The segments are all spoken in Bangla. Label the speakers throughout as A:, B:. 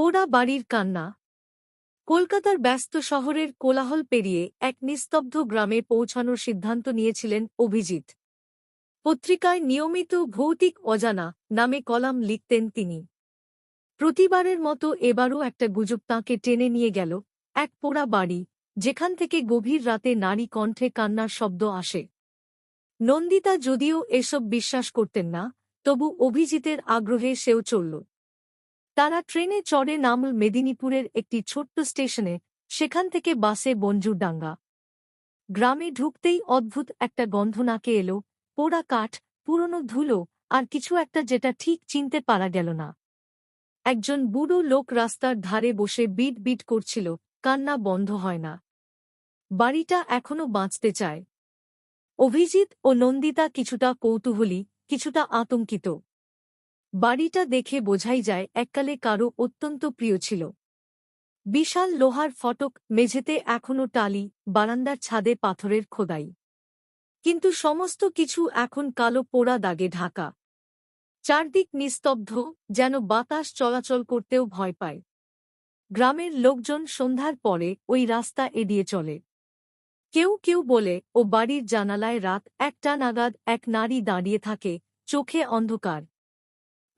A: পোড়া বাড়ির কান্না। কলকাতার ব্যস্ত শহরের কোলাহল পেরিয়ে এক নিস্তব্ধ গ্রামে পৌঁছানোর সিদ্ধান্ত নিয়েছিলেন অভিজিৎ। পত্রিকায় নিয়মিত ভৌতিক অজানা নামে কলাম লিখতেন তিনি। প্রতিবারের মতো এবারও একটা গুজব তাঁকে টেনে নিয়ে গেল এক পোড়া বাড়ি, যেখান থেকে গভীর রাতে নারী কণ্ঠে কান্নার শব্দ আসে। নন্দিতা যদিও এসব বিশ্বাস করতেন না, তবু অভিজিতের আগ্রহে সেও চলল। তারা ট্রেনে চড়ে নামল মেদিনীপুরের একটি ছোট্ট স্টেশনে, সেখান থেকে বাসে বঞ্জুরডাঙ্গা গ্রামে ঢুকতেই অদ্ভুত একটা গন্ধ নাকে এলো, পোড়া কাঠ, পুরনো ধুলো, আর কিছু একটা যেটা ঠিক চিনতে পারা গেল না। একজন বুড়ো লোক রাস্তার ধারে বসে বিট বিট করছিল, কান্না বন্ধ হয় না। বাড়িটা এখনও বাঁচতে চায়। অভিজিৎ ও নন্দিতা কিছুটা কৌতূহলী, কিছুটা আতঙ্কিত। বাড়িটা দেখে বোঝাই যায়, এককালে কারও অত্যন্ত প্রিয় ছিল। বিশাল লোহার ফটক, মেঝেতে এখনও টালি, বারান্দার ছাদে পাথরের খোদাই। কিন্তু সমস্ত কিছু এখন কালো পোড়া দাগে ঢাকা। চারদিক নিস্তব্ধ, যেন বাতাস চলাচল করতেও ভয় পায়। গ্রামের লোকজন সন্ধ্যার পরে ওই রাস্তা এড়িয়ে চলে। কেউ কেউ বলে, ও বাড়ির জানালায় রাত একটা নাগাদ এক নারী দাঁড়িয়ে থাকে, চোখে অন্ধকার।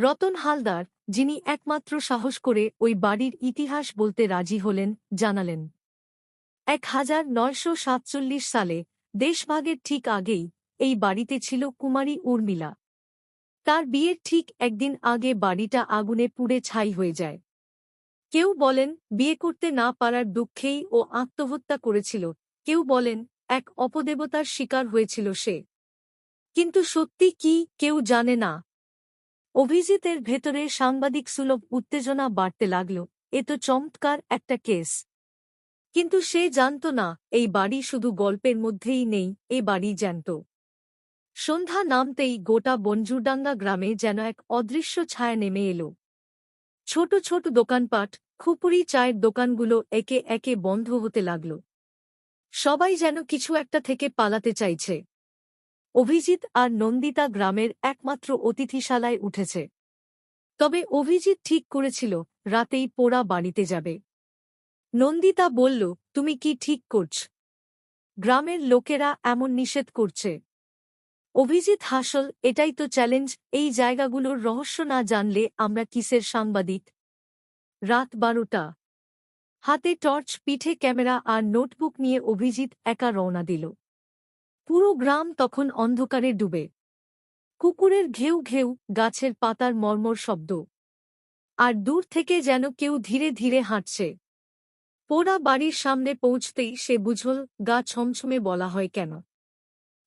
A: রতন হালদার, যিনি একমাত্র সাহস করে ওই বাড়ির ইতিহাস বলতে রাজি হলেন, জানালেন। এক হাজার নয়শো সাতচল্লিশ সালে, দেশভাগের ঠিক আগেই, এই বাড়িতে ছিল কুমারী উর্মিলা। তার বিয়ের ঠিক একদিন আগে বাড়িটা আগুনে পুড়ে ছাই হয়ে যায়। কেউ বলেন, বিয়ে করতে না পারার দুঃখেই ও আত্মহত্যা করেছিল। কেউ বলেন, এক অপদেবতার শিকার হয়েছিল সে। কিন্তু সত্যি কি, কেউ জানে না। অভিজিতের ভেতরে সাংবাদিক সুলভ উত্তেজনা বাড়তে লাগল। এ তো চমৎকার একটা কেস। কিন্তু সে জানত না, এই বাড়ি শুধু গল্পের মধ্যেই নেই, এ বাড়ি জ্যান্ত। সন্ধ্যা নামতেই গোটা বঞ্জুরডাঙ্গা গ্রামে যেন এক অদৃশ্য ছায়া নেমে এলো। ছোট ছোট দোকানপাট খুপুরি চায়ের দোকানগুলো একে একে বন্ধ হতে লাগল। সবাই যেন কিছু একটা থেকে পালাতে চাইছে। অভিজিৎ আর নন্দিতা গ্রামের একমাত্র অতিথিশালায় উঠেছে। তবে অভিজিৎ ঠিক করেছিল, রাতেই পোড়া বাড়িতে যাবে। নন্দিতা বলল, তুমি কি ঠিক করছ? গ্রামের লোকেরা এমন নিষেধ করছে। অভিজিৎ হাসল, এটাই তো চ্যালেঞ্জ, এই জায়গাগুলোর রহস্য না জানলে আমরা কিসের সাংবাদিক? রাত বারোটা। হাতে টর্চ, পিঠে ক্যামেরা আর নোটবুক নিয়ে অভিজিৎ একা রওনা দিল। পুরো গ্রাম তখন অন্ধকারে ডুবে। কুকুরের ঘেউ ঘেউ, গাছের পাতার মর্মর শব্দ। আর দূর থেকে যেন কেউ ধীরে ধীরে হাঁটছে। পোড়া বাড়ির সামনে পৌঁছতেই সে বুঝল, গা ছমছমে বলা হয় কেন।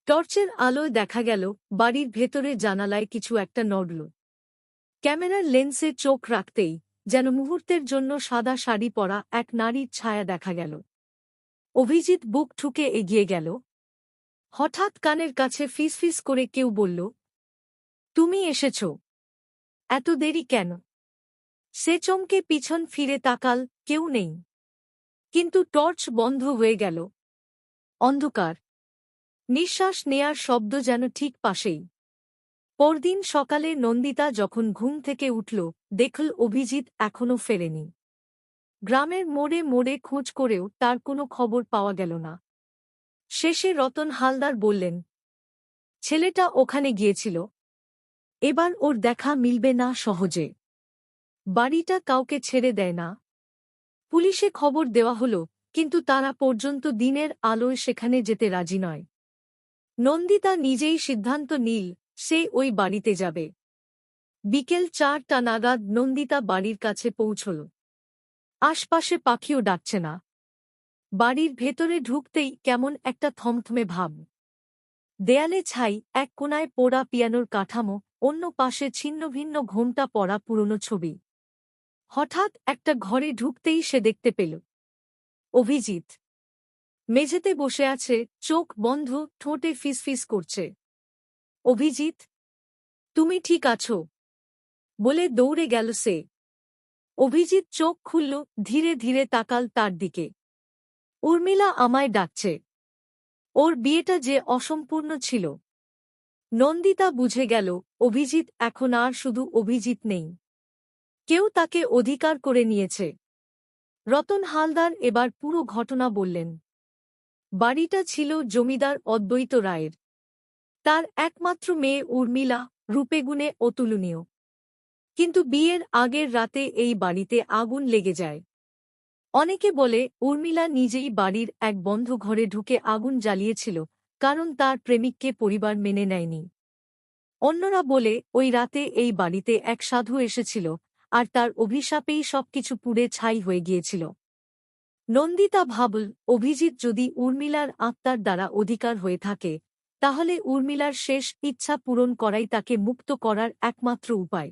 A: টর্চের আলোয় দেখা গেল, বাড়ির ভেতরে জানালায় কিছু একটা নড়ল। ক্যামেরার লেন্সে চোখ রাখতেই যেন মুহূর্তের জন্য সাদা শাড়ি পরা এক নারীর ছায়া দেখা গেল। অভিজিৎ বুক ঠুকে এগিয়ে গেল হঠাৎ কানের কাছে ফিসফিস করে কেউ বলল, তুমি এসেছ। এত দেরি কেন? সে চমকে পিছন ফিরে তাকাল, কেউ নেই। কিন্তু টর্চ বন্ধ হয়ে গেল। অন্ধকার। নিঃশ্বাস নেয়ার শব্দ যেন ঠিক পাশেই। পরদিন সকালে নন্দিতা যখন ঘুম থেকে উঠল, দেখল অভিজিৎ এখনও ফেরেনি। গ্রামের মোড়ে মোড়ে খোঁজ করেও তার কোনো খবর পাওয়া গেল না। শেষে রতন হালদার বললেন, ছেলেটা ওখানে গিয়েছিল। এবার ওর দেখা মিলবে না সহজে। বাড়িটা কাউকে ছেড়ে দেয় না। পুলিশে খবর দেওয়া হল, কিন্তু তারা পর্যন্ত দিনের আলোয় সেখানে যেতে রাজি নয়। নন্দিতা নিজেই সিদ্ধান্ত নীল, সে ওই বাড়িতে যাবে। বিকেল চারটা নাগাদ নন্দিতা বাড়ির কাছে পৌঁছল। আশপাশে পাখিও ডাকছে না। বাড়ির ভেতরে ঢুকতেই কেমন একটা থমথমে ভাব। দেয়ালে ছাই, এক কোনায় পোড়া পিয়ানোর কাঠামো, অন্য পাশে ছিন্নভিন্ন ঘোমটা পড়া পুরনো ছবি। হঠাৎ একটা ঘরে ঢুকতেই সে দেখতে পেল। অভিজিৎ। মেঝেতে বসে আছে, চোখ বন্ধ, ঠোঁটে ফিসফিস করছে। অভিজিৎ। তুমি ঠিক আছো? বলে দৌড়ে গেল সে। অভিজিৎ চোখ খুলল, ধীরে ধীরে তাকাল তার দিকে। উর্মিলা আমায় ডাকছে। ওর বিয়েটা যে অসম্পূর্ণ ছিল। নন্দিতা বুঝে গেল, অভিজিৎ এখন আর শুধু অভিজিৎ নেই। কেউ তাকে অধিকার করে নিয়েছে। রতন হালদার এবার পুরো ঘটনা বললেন। বাড়িটা ছিল জমিদার অদ্বৈত রায়ের। তার একমাত্র মেয়ে উর্মিলা রূপেগুণে অতুলনীয়। কিন্তু বিয়ের আগের রাতে এই বাড়িতে আগুন লেগে যায়। অনেকে বলে, উর্মিলা নিজেই বাড়ির এক বন্ধ ঘরে ঢুকে আগুন জ্বালিয়েছিল, কারণ তার প্রেমিককে পরিবার মেনে নেয়নি। অন্যরা বলে, ওই রাতে এই বাড়িতে এক সাধু এসেছিল, আর তার অভিশাপেই সবকিছু পুড়ে ছাই হয়ে গিয়েছিল। নন্দিতা ভাবল, অভিজিৎ যদি উর্মিলার আত্মার দ্বারা অধিকার হয়ে থাকে, তাহলে উর্মিলার শেষ ইচ্ছা পূরণ করাই তাকে মুক্ত করার একমাত্র উপায়।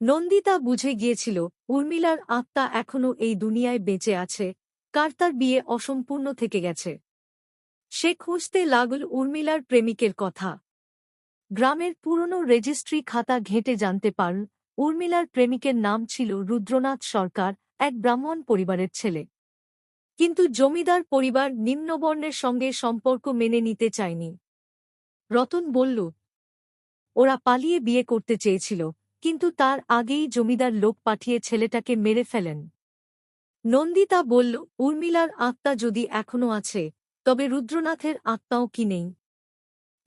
A: নন্দিতা বুঝে গিয়েছিল, উর্মিলার আত্মা এখনও এই দুনিয়ায় বেঁচে আছে কার তার বিয়ে অসম্পূর্ণ থেকে গেছে। সে খুঁজতে লাগল উর্মিলার প্রেমিকের কথা। গ্রামের পুরনো রেজিস্ট্রি খাতা ঘেঁটে জানতে পারল, উর্মিলার প্রেমিকের নাম ছিল রুদ্রনাথ সরকার, এক ব্রাহ্মণ পরিবারের ছেলে। কিন্তু জমিদার পরিবার নিম্নবর্ণের সঙ্গে সম্পর্ক মেনে নিতে চায়নি। রতন বলল, ওরা পালিয়ে বিয়ে করতে চেয়েছিল কিন্তু তার আগেই জমিদার লোক পাঠিয়ে ছেলেটাকে মেরে ফেলেন। নন্দিতা বলল, উর্মিলার আত্মা যদি এখনও আছে, তবে রুদ্রনাথের আত্মাও কি নেই?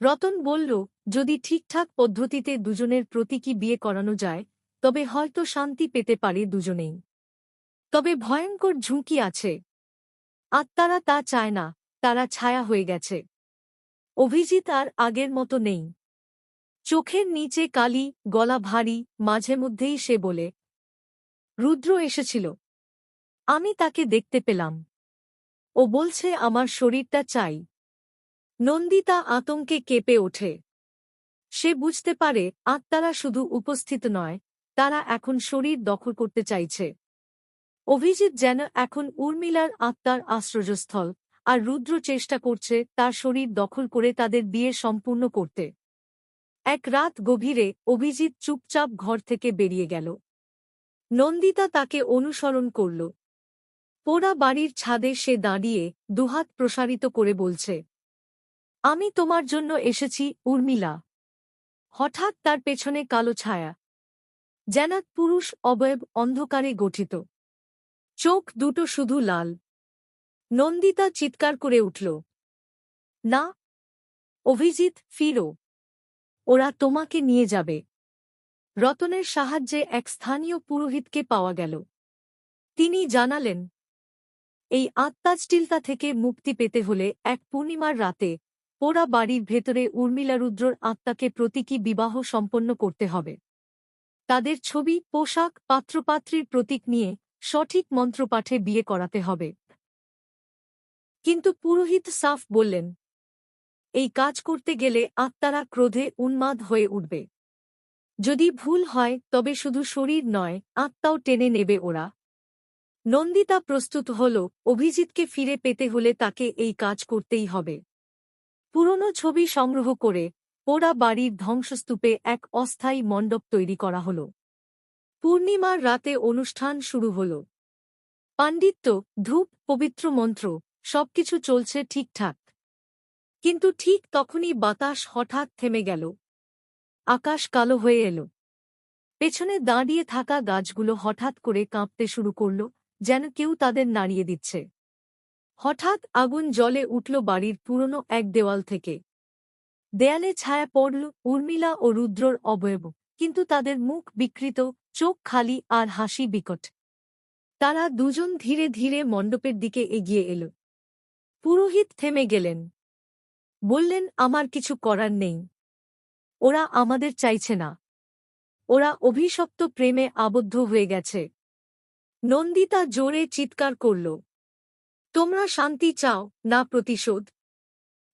A: রতন বলল, যদি ঠিকঠাক পদ্ধতিতে দুজনের প্রতীকী বিয়ে করানো যায়, তবে হয়তো শান্তি পেতে পারে দুজনেই। তবে ভয়ঙ্কর ঝুঁকি আছে। আত্মারা তা চায় না, তারা ছায়া হয়ে গেছে। অভিজিৎ আর আগের মতো নেই। চোখের নিচে কালি, গলা ভারী, মাঝে মধ্যেই সে বলে, রুদ্র এসেছিল। আমি তাকে দেখতে পেলাম। ও বলছে, আমার শরীরটা চাই। নন্দিতা আতঙ্কে কেঁপে ওঠে। সে বুঝতে পারে, আত্মারা শুধু উপস্থিত নয়, তারা এখন শরীর দখল করতে চাইছে। অভিজিৎ যেন এখন উর্মিলার আত্মার আশ্রয়স্থল, আর রুদ্র চেষ্টা করছে তার শরীর দখল করে তাদের বিয়ে সম্পূর্ণ করতে। এক রাত গভীরে অভিজিৎ চুপচাপ ঘর থেকে বেরিয়ে গেল। নন্দিতা তাকে অনুসরণ করল। পোড়া বাড়ির ছাদে সে দাঁড়িয়ে দুহাত প্রসারিত করে বলছে, আমি তোমার জন্য এসেছি, উর্মিলা। হঠাৎ তার পেছনে কালো ছায়া। যেন পুরুষ অবয়ব অন্ধকারে গঠিত। চোখ দুটো শুধু লাল। নন্দিতা চিৎকার করে উঠল, না, অভিজিৎ ফিরো। ওরা তোমাকে নিয়ে যাবে। রতনের সাহায্যে এক স্থানীয় পুরোহিতকে পাওয়া গেল। তিনি জানালেন, এই আত্মাজটিলতা থেকে মুক্তি পেতে হলে এক পূর্ণিমার রাতে পোড়া বাড়ির ভেতরে উর্মিলারুদ্রর আত্মাকে প্রতীকী বিবাহ সম্পন্ন করতে হবে। তাদের ছবি, পোশাক, পাত্রপাত্রীর প্রতীক নিয়ে সঠিক মন্ত্রপাঠে বিয়ে করাতে হবে কিন্তু পুরোহিত সাফ বললেন এই কাজ করতে গেলে আত্মারা ক্রোধে উন্মাদ হয়ে উঠবে। যদি ভুল হয়, তবে শুধু শরীর নয়, আত্মাও টেনে নেবে ওরা। নন্দিতা প্রস্তুত হল, অভিজিৎকে ফিরে পেতে হলে তাকে এই কাজ করতেই হবে। পুরনো ছবি সংগ্রহ করে পোড়া বাড়ির ধ্বংসস্তূপে এক অস্থায়ী মণ্ডপ তৈরি করা হল। পূর্ণিমার রাতে অনুষ্ঠান শুরু হল। পাণ্ডিত্য, ধূপ, পবিত্র মন্ত্র, সবকিছু চলছে ঠিকঠাক। কিন্তু ঠিক তখনই বাতাস হঠাৎ থেমে গেল। আকাশ কালো হয়ে এল। পেছনে দাঁড়িয়ে থাকা গাছগুলো হঠাৎ করে কাঁপতে শুরু করল, যেন কেউ তাদের নাড়িয়ে দিচ্ছে। হঠাৎ আগুন জলে উঠল বাড়ির পুরনো এক দেওয়াল থেকে। দেয়ালে ছায়া পড়ল উর্মিলা ও রুদ্রর অবয়ব, কিন্তু তাদের মুখ বিকৃত, চোখ খালি আর হাসি বিকট। তারা দুজন ধীরে ধীরে মণ্ডপের দিকে এগিয়ে এল। পুরোহিত থেমে গেলেন। বললেন, আমার কিছু করার নেই। ওরা আমাদের চাইছে না। ওরা অভিশপ্ত প্রেমে আবদ্ধ হয়ে গেছে। নন্দিতা জোরে চিৎকার করল, তোমরা শান্তি চাও, না প্রতিশোধ?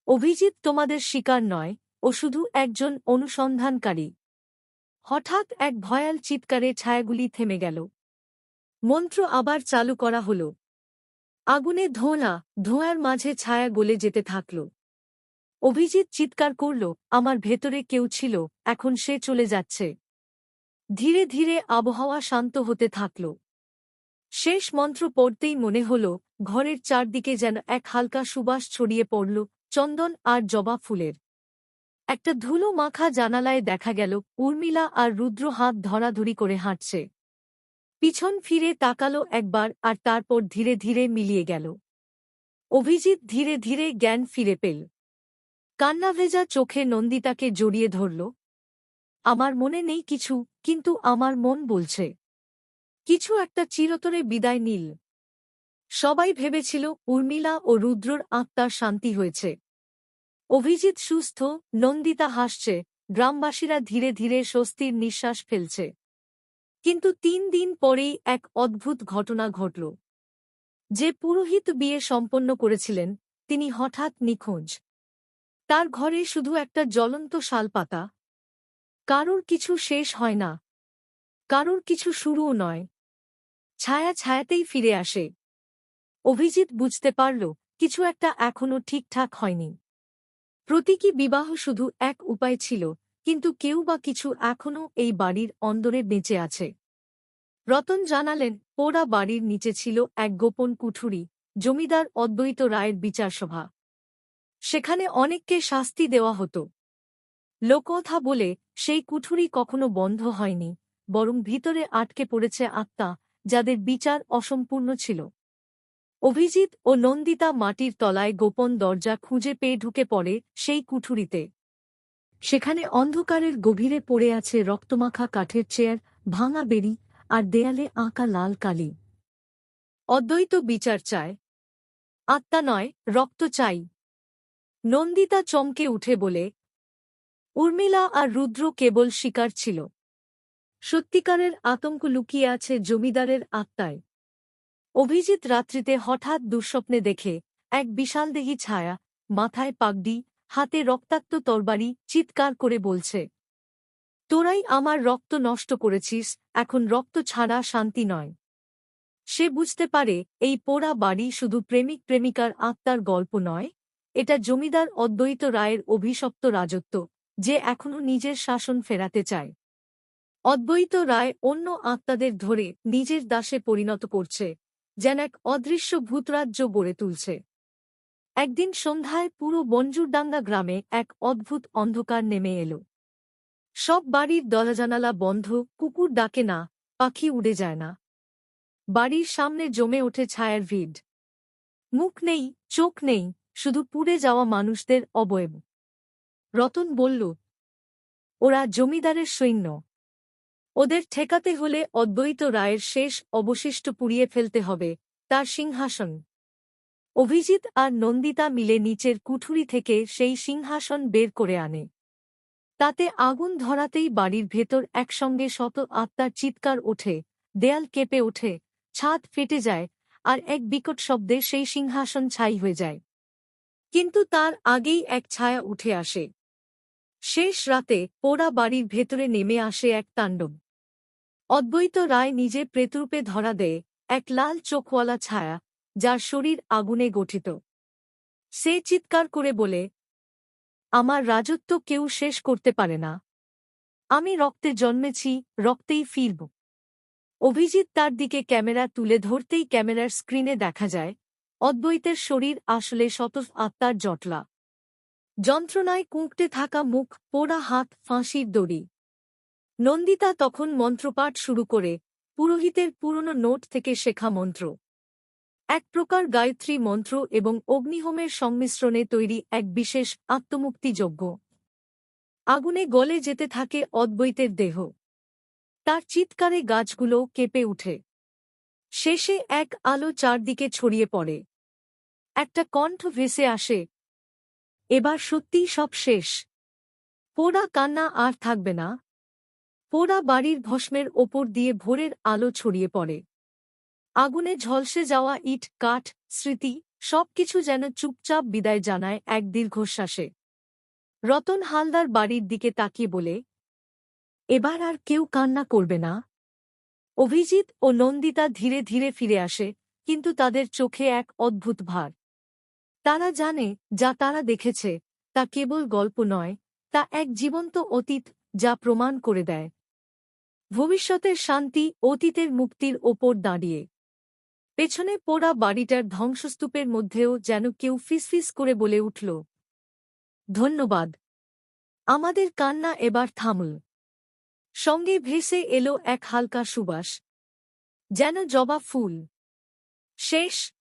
A: অভিজিৎ তোমাদের শিকার নয়, ও শুধু একজন অনুসন্ধানকারী। হঠাৎ এক ভয়াল চিৎকারে ছায়াগুলি থেমে গেল। মন্ত্র আবার চালু করা হল। আগুনে ধোঁয়া, ধোঁয়ার মাঝে ছায়া গলে যেতে থাকল। অভিজিৎ চিৎকার করল, আমার ভেতরে কেউ ছিল, এখন সে চলে যাচ্ছে। ধীরে ধীরে আবহাওয়া শান্ত হতে থাকল। শেষ মন্ত্র পড়তেই মনে হল, ঘরের চারদিকে যেন এক হালকা সুবাস ছড়িয়ে পড়ল, চন্দন আর জবা ফুলের। একটা ধুলো মাখা জানালায় দেখা গেল, উর্মিলা আর রুদ্র হাত ধরাধরি করে হাঁটছে। পিছন ফিরে তাকালো একবার আর তারপর ধীরে ধীরে মিলিয়ে গেল। অভিজিৎ ধীরে ধীরে জ্ঞান ফিরে পেল। কান্নাভেজা চোখে নন্দিতাকে জড়িয়ে ধরল। আমার মনে নেই কিছু, কিন্তু আমার মন বলছে। কিছু একটা চিরতরে বিদায় নীল। সবাই ভেবেছিল উর্মিলা ও রুদ্রর আত্মার শান্তি হয়েছে। অভিজিৎ সুস্থ, নন্দিতা হাসছে, গ্রামবাসীরা ধীরে ধীরে স্বস্তির নিঃশ্বাস ফেলছে। কিন্তু তিন দিন পরেই এক অদ্ভুত ঘটনা ঘটল। যে পুরোহিত বিয়ে সম্পন্ন করেছিলেন, তিনি হঠাৎ নিখোঁজ। তার ঘরে শুধু একটা জ্বলন্ত শালপাতা। কারোর কিছু শেষ হয় না। কারোর কিছু শুরুও নয়। ছায়া ছায়াতেই ফিরে আসে। অভিজিৎ বুঝতে পারল, কিছু একটা এখনও ঠিকঠাক হয়নি। প্রতীকী বিবাহ শুধু এক উপায় ছিল, কিন্তু কেউ বা কিছু এখনও এই বাড়ির অন্দরে বেঁচে আছে। রতন জানালেন, পোড়া বাড়ির নিচে ছিল এক গোপন কুঠুরি, জমিদার অদ্বৈত রায়ের বিচারসভা। সেখানে অনেককে শাস্তি দেওয়া হতো। লোকথা বলে সেই কুঠুরি কখনো বন্ধ হয়নি, বরং ভিতরে আটকে পড়েছে আত্মা, যাদের বিচার অসম্পূর্ণ ছিল। অভিজিৎ ও নন্দিতা মাটির তলায় গোপন দরজা খুঁজে পেয়ে ঢুকে পড়ে সেই কুঠুরিতে। সেখানে অন্ধকারের গভীরে পড়ে আছে রক্তমাখা কাঠের চেয়ার, ভাঙা বেরি আর দেয়ালে আঁকা লাল কালি। অদ্বৈত বিচার চায়। আত্মা নয়, রক্ত চাই। নন্দিতা চমকে উঠে বলে, উর্মিলা আর রুদ্র কেবল শিকার ছিল। সত্যিকারের আতঙ্ক লুকিয়ে আছে জমিদারের আত্মায়। অভিজিৎ রাত্রিতে হঠাৎ দুঃস্বপ্নে দেখে এক বিশালদেহী ছায়া মাথায় পাগডি, হাতে রক্তাক্ত তরবারি চিৎকার করে বলছে, তোরাই আমার রক্ত নষ্ট করেছিস, এখন রক্ত ছাড়া শান্তি নয়। সে বুঝতে পারে এই পোড়া বাড়ি শুধু প্রেমিক প্রেমিকার আত্মার গল্প নয়। এটা জমিদার অদ্বৈত রায়ের অভিশপ্ত রাজত্ব, যে এখনও নিজের শাসন ফেরাতে চায়। অদ্বৈত রায় অন্য আত্মাদের ধরে নিজের দাসে পরিণত করছে, যেন এক অদৃশ্য ভূতরাজ্য গড়ে তুলছে। একদিন সন্ধ্যায় পুরো বঞ্জুরডাঙ্গা গ্রামে এক অদ্ভুত অন্ধকার নেমে এল। সব বাড়ির দরজানালা বন্ধ, কুকুর ডাকে না, পাখি উড়ে যায় না। বাড়ির সামনে জমে ওঠে ছায়ার ভিড়। মুখ নেই, চোখ নেই শুধু পুড়ে যাওয়া মানুষদের অবয়ব। রতন বলল, ওরা জমিদারের সৈন্য। ওদের ঠেকাতে হলে অদ্বৈত রায়ের শেষ অবশিষ্ট পুড়িয়ে ফেলতে হবে, তার সিংহাসন। অভিজিৎ আর নন্দিতা মিলে নিচের কুঠুরি থেকে সেই সিংহাসন বের করে আনে। তাতে আগুন ধরাতেই বাড়ির ভেতর একসঙ্গে শত আত্মার চিৎকার ওঠে, দেয়াল কেঁপে ওঠে, ছাদ ফেটে যায়, আর এক বিকট শব্দে সেই সিংহাসন ছাই হয়ে যায়। কিন্তু তার আগেই এক ছায়া উঠে আসে। শেষ রাতে পোড়া বাড়ির ভেতরে নেমে আসে এক তাণ্ডব। অদ্বৈত রায় নিজে প্রেতরূপে ধরা দেয় এক লাল চোখওয়ালা ছায়া, যার শরীর আগুনে গঠিত। সে চিৎকার করে বলে, আমার রাজত্ব কেউ শেষ করতে পারে না। আমি রক্তে জন্মেছি, রক্তেই ফিরব। অভিজিৎ তার দিকে ক্যামেরা তুলে ধরতেই ক্যামেরার স্ক্রিনে দেখা যায় অদ্বৈতের শরীর আসলে শত আত্মার জটলা। যন্ত্রণায় কুঁকটে থাকা মুখ, পোড়া হাত, ফাঁসির দড়ি। নন্দিতা তখন মন্ত্রপাঠ শুরু করে, পুরোহিতের পুরনো নোট থেকে শেখা মন্ত্র। এক প্রকার গায়ত্রী মন্ত্র এবং অগ্নিহোমের সংমিশ্রণে তৈরি এক বিশেষ আত্মমুক্তিযজ্ঞ। আগুনে গলে যেতে থাকে অদ্বৈতের দেহ। তার চিৎকারে গাছগুলো কেঁপে উঠে। শেষে এক আলো চারদিকে ছড়িয়ে পড়ে। একটা কণ্ঠ ভেসে আসে। এবার সত্যিই সব শেষ। পোড়া কান্না আর থাকবে না। পোড়া বাড়ির ভস্মের ওপর দিয়ে ভোরের আলো ছড়িয়ে পড়ে। আগুনে ঝলসে যাওয়া ইট, কাঠ, স্মৃতি, সবকিছু যেন চুপচাপ বিদায় জানায় এক দীর্ঘশ্বাসে। রতন হালদার বাড়ির দিকে তাকিয়ে বলে, এবার আর কেউ কান্না করবে না। অভিজিৎ ও নন্দিতা ধীরে ধীরে ফিরে আসে, কিন্তু তাদের চোখে এক অদ্ভুত ভার। তারা জানে, যা তারা দেখেছে, তা কেবল গল্প নয়, তা এক জীবন্ত অতীত যা প্রমাণ করে দেয়। ভবিষ্যতের শান্তি অতীতের মুক্তির ওপর দাঁড়িয়ে। পেছনে পোড়া বাড়িটার ধ্বংসস্তূপের মধ্যেও যেন কেউ ফিসফিস করে বলে উঠল, ধন্যবাদ। আমাদের কান্না এবার থামল সঙ্গে ভেসে এলো এক হালকা সুবাস। যেন জবা ফুল। শেষ